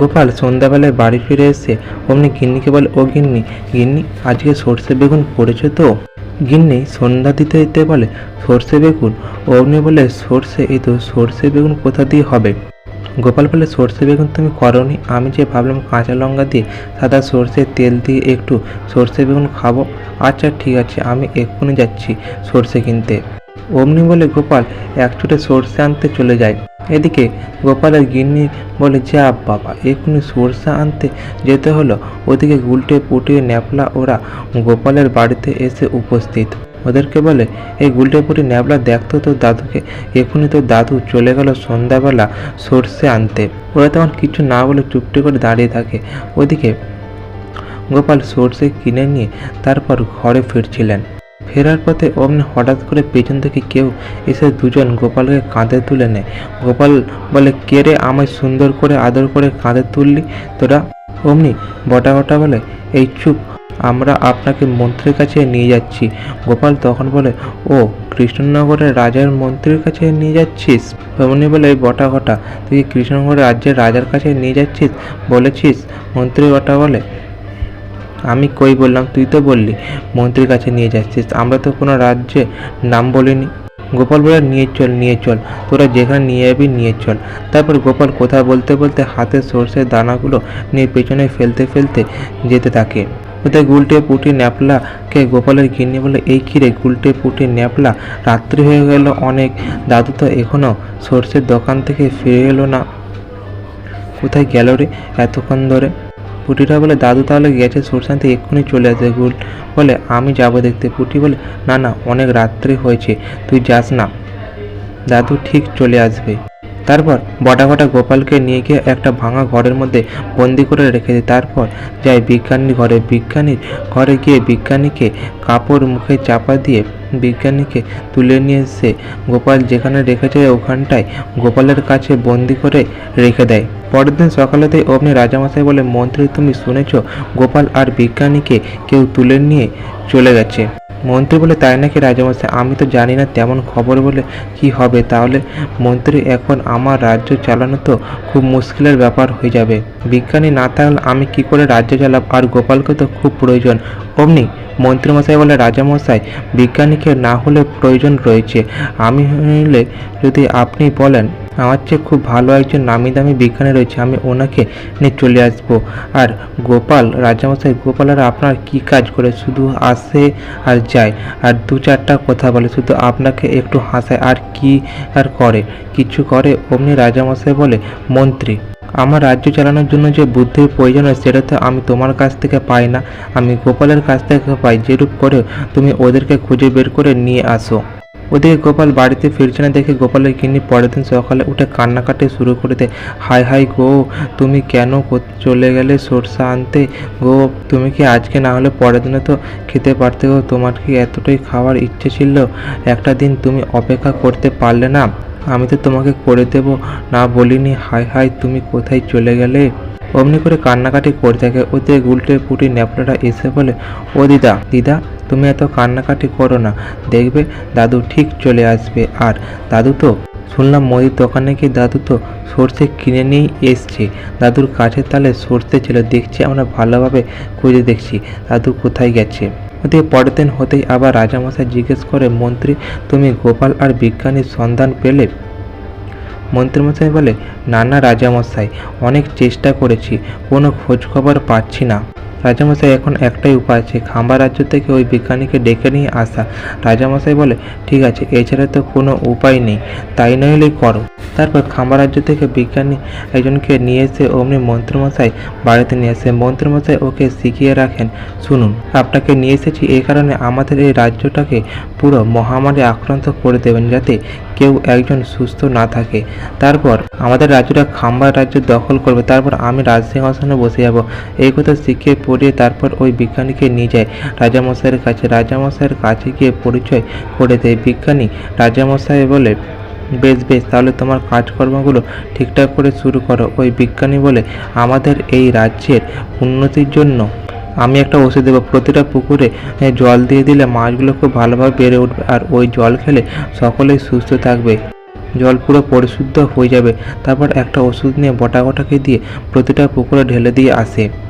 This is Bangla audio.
গোপাল সন্ধ্যাবেলায় বাড়ি ফিরে এসে অমনি গিন্নিকে বলে ও গিন্নি গিন্নি, আজকে সর্ষে বেগুন করেছ তো? গিন্নি সন্ধ্যা দিতে দিতে বলে, সর্ষে বেগুন? অমনি বলে, সর্ষে, এই তো সর্ষে বেগুন কোথা দিয়ে হবে? গোপাল বলে, সর্ষে বেগুন তুমি করনি, আমি যে ভাবলাম কাঁচা লঙ্কা দিয়ে সাদা সর্ষের তেল দিয়ে একটু সর্ষে বেগুন খাব। আচ্ছা ঠিক আছে, আমি এক্ষুনি যাচ্ছি সর্ষে কিনতে। অমনি বলে গোপাল এক ছুটে সর্ষে আনতে চলে যায়। এদিকে গোপালের গিন্নি বলে, যা বাবা, এক্ষুনি সর্ষে আনতে যেতে হলো। ওদিকে গুলটে পুটিয়ে ন্যাপলা ওরা গোপালের বাড়িতে এসে উপস্থিত। ওদেরকে বলে, এই গুলটে পুটি ন্যাপলা দেখতো তোর দাদুকে, এক্ষুনি তোর দাদু চলে গেল সন্ধ্যাবেলা সর্ষে আনতে। ওরা তখন কিছু না বলে চুপটি করে দাঁড়িয়ে থাকে। ওদিকে গোপাল সর্ষে কিনে নিয়ে তারপর ঘরে ফিরছিলেন। ফেরার পথে অমনি হঠাৎ করে পেছন থেকে কেউ এসে দুজন গোপালকে কাঁধে তুলে নেয়। গোপাল বলে, কে রে আমায় সুন্দর করে আদর করে কাঁধে তুললি? তোরা? অমনি বটা বটা বলে, এই চুপ, আমরা আপনাকে মন্ত্রীর কাছে নিয়ে যাচ্ছি। গোপাল তখন বলে, ও, কৃষ্ণনগরের রাজার মন্ত্রীর কাছে নিয়ে যাচ্ছিস? অমনি বলে, এই বটা ঘটা তুই কৃষ্ণনগরের রাজ্যের রাজার কাছে নিয়ে যাচ্ছিস? বলেছিস, মন্ত্রী বটা বলে আমি কই বললাম? তুই তো বললি, মন্ত্রীর কাছে নিয়ে যাচ্ছিস। আমরা তো কোনো রাজ্যে নাম বলিনি। গোপাল বলে, নিয়ে চল নিয়ে চল। তোরা যেখানে নিয়ে যাবি, নিয়ে চল। তারপর গোপাল কথা বলতে বলতে হাতে সর্ষের দানাগুলো নিয়ে পেছনে ফেলতে ফেলতে যেতে থাকে। ওতে গুলটে পুটি ন্যাপলাকে গোপালের গিন্নি বলে, এই কিরে গুলটে পুটি ন্যাপলা? রাত্রি হয়ে গেল অনেক। দাদু তো এখনও সর্ষের দোকান থেকে ফিরে এলো না। কোথায় গেল রে এতক্ষণ ধরে? পুটিটা বলে, দাদু তাহলে গেছে সুরশান্তি এক্ষুনি চলে আসে গুল বলে, আমি যাব দেখতে। পুটি বলে, না না, অনেক রাত্রি হয়েছে, তুই যাস না। দাদু ঠিক চলে আসবে। তারপর বটা বটা গোপালকে নিয়ে গিয়ে একটা ভাঙা ঘরের মধ্যে বন্দি করে রেখে দেয় তারপর যায় বিজ্ঞানীর ঘরে। বিজ্ঞানীর ঘরে গিয়ে বিজ্ঞানীকে কাপড় মুখে চাপা দিয়ে বিজ্ঞানীকে তুলে নিয়ে এসে গোপাল যেখানে রেখেছে ওখানটায় গোপালের কাছে বন্দি করে রেখে দেয়। পরের দিন সকালেতেই অমনি রাজামশাই বলে, মন্ত্রী, তুমি শুনেছ গোপাল আর বিজ্ঞানীকে কেউ তুলে নিয়ে চলে গেছে। মন্ত্রী বলে, তাই নাকি রাজামশাই? আমি তো জানি না তেমন খবর বলে কি হবে। তাহলে মন্ত্রী এখন আমার রাজ্য চালানো তো খুব মুশকিলের ব্যাপার হয়ে যাবে। বিজ্ঞানী না থাকলে আমি কি করে রাজ্য চালাব? আর গোপালকে তো খুব প্রয়োজন। অমনি মন্ত্রীমশাই বলে, রাজামশাই, বিজ্ঞানীকে না হলে প্রয়োজন রয়েছে। আমি হলে যদি আপনি বলেন আমার চেয়ে খুব ভালো একজন নামি দামি বিজ্ঞানী রয়েছে, আমি ওনাকে নিয়ে চলে আসব। আর গোপাল, রাজামশাই, গোপাল, আর আপনার কি কাজ করে? শুধু আসে আর যায়। আর দু চারটা কথা বলে, শুধু আপনাকে একটু হাসায়। আর কি আর করে? কিছু করে অমনি রাজামশাই বলে, মন্ত্রী, আমার রাজ্য চালানোর জন্য যে বুদ্ধির প্রয়োজন হয়, সেটা তো আমি তোমার কাছ থেকে পাই না। আমি গোপালের কাছ থেকে পাই, যেরূপ করে তুমি ওদেরকে খুঁজে বের করে নিয়ে আসো। ওদিকে গোপাল বাড়িতে ফিরছে না দেখে গোপালের গিন্নি পরের দিন সকালে উঠে কান্নাকাটি শুরু করে দেয়। হাই হাই গো, তুমি কেন চলে গেলে সরষা আনতে? গো, তুমি কি আজকে না হলে পরের দিনে তো খেতে পারতে গো? তোমার কি এতটাই খাওয়ার ইচ্ছে ছিল? একটা দিন তুমি অপেক্ষা করতে পারলে না? আমি তো তোমাকে করে দেব। না বলিনি হাই হাই তুমি কোথায় চলে গেলে? অমনি করে কান্নাকাটি করে থাকে। ওতে গুলটে পুটি ন্যাপলাটা এসে বলে, ও দিদা দিদা, তুমি এত কান্নাকাটি করো না। দেখবে দাদু ঠিক চলে আসবে। আর দাদু তো, শুনলাম মুদির দোকানে গিয়ে দাদু তো সর্ষে কিনে নিয়েই এসছে। দাদুর কাছে তাহলে সর্ষে ছিল, দেখছি আমরা ভালোভাবে খুঁজে দেখছি। দাদু কোথায় গেছে? ওদিকে পরের দিন হতেই আবার রাজামশাই জিজ্ঞেস করে, মন্ত্রী, তুমি গোপাল আর বিজ্ঞানীর সন্ধান পেলে? মন্ত্রীমশাই বলে, নানা রাজামশাই, অনেক চেষ্টা করেছি, কোনো খোঁজখবর পাচ্ছি না। রাজামশাই, এখন একটাই উপায় আছে। খাম্বা রাজ্য থেকে ওই বিজ্ঞানীকে ডেকে নিয়ে আসা। রাজামশাই বলে, ঠিক আছে, এছাড়া তো কোনো উপায় নেই। তাই নইলেই করো। তারপর খাম্বা রাজ্য থেকে বিজ্ঞানী একজনকে নিয়ে এসে অমনি মন্ত্রমশাই বাড়িতে নিয়ে এসে মন্ত্রমশাই ওকে শিখিয়ে রাখেন, শুনুন, আপনাকে নিয়ে এসেছি এই কারণে আমাদের এই রাজ্যটাকে পুরো মহামারী আক্রান্ত করে দেবেন যাতে কেউ একজন সুস্থ না থাকে। তারপর আমাদের রাজ্যটা খাম্বা রাজ্য দখল করবে। তারপর আমি রাজসিংহাসনে বসে যাব। এই কথা শিখিয়ে পড়িয়ে তারপর ওই বিজ্ঞানীকে নিয়ে যায়। রাজামশাইয়ের কাছে রাজামশাইয়ের কাছে গিয়ে পরিচয় করে দেয়। বিজ্ঞানী রাজামশাই বলে বেশ বেশ, তাহলে তোমার কাজকর্মগুলো ঠিকঠাক করে শুরু করো। ওই বিজ্ঞানী বলে, আমাদের এই রাজ্যের উন্নতির জন্য আমি একটা ওষুধ দেবো। প্রতিটা পুকুরে জল দিয়ে দিলে মাছগুলো খুব ভালোভাবে বেড়ে উঠবে আর ওই জল খেলে সকলেই সুস্থ থাকবে। জল পুরো পরিশুদ্ধ হয়ে যাবে। তারপর একটা ওষুধ নিয়ে বটা কটাকে দিয়ে প্রতিটা পুকুরে ঢেলে দিয়ে আসে।